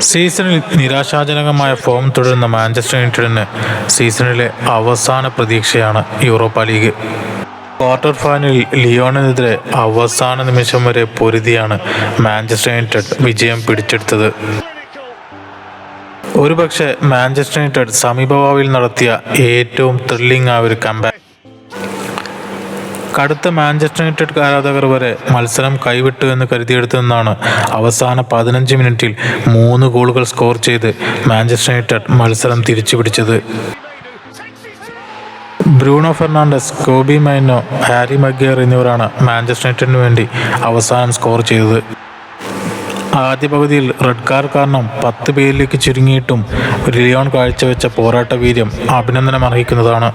സീസണിൽ നിരാശാജനകമായ ഫോം തുടരുന്ന മാഞ്ചസ്റ്റർ യുണൈറ്റഡിന് സീസണിലെ അവസാന പ്രതീക്ഷയാണ് യൂറോപ്പ ലീഗ് ക്വാർട്ടർ ഫൈനലിൽ ലിയോണിനെതിരെ അവസാന നിമിഷം വരെ പൊരുതിയാണ് മാഞ്ചസ്റ്റർ യുണൈറ്റഡ് വിജയം പിടിച്ചെടുത്തത്. ഒരുപക്ഷെ മാഞ്ചസ്റ്റർ യുണൈറ്റഡ് സമീപഭാവിയിൽ നടത്തിയ ഏറ്റവും ത്രില്ലിംഗ് ആയ ഒരു കമ്പാക്ക് കടുത്ത മാഞ്ചസ്റ്റർ യുണൈറ്റഡ് ആരാധകർ വരെ മത്സരം കൈവിട്ടു എന്ന് കരുതിയെടുത്തെന്നാണ് അവസാന പതിനഞ്ച് മിനിറ്റിൽ മൂന്ന് ഗോളുകൾ സ്കോർ ചെയ്ത് മാഞ്ചസ്റ്റർ യുണൈറ്റഡ് മത്സരം തിരിച്ചു പിടിച്ചത് Bruno Fernandes Kobbie Mainoo Harry Maguire എന്നിവരാണ് മാഞ്ചസ്റ്റർ യുണൈറ്റഡിന് വേണ്ടി അവസാനം സ്കോർ ചെയ്തത്. ആദ്യ പകുതിയിൽ റെഡ് കാർ കാരണം പത്ത് പേരിലേക്ക് ചുരുങ്ങിയിട്ടും ലിയോൺ കാഴ്ചവെച്ച പോരാട്ട വീര്യം അഭിനന്ദനം അർഹിക്കുന്നതാണ്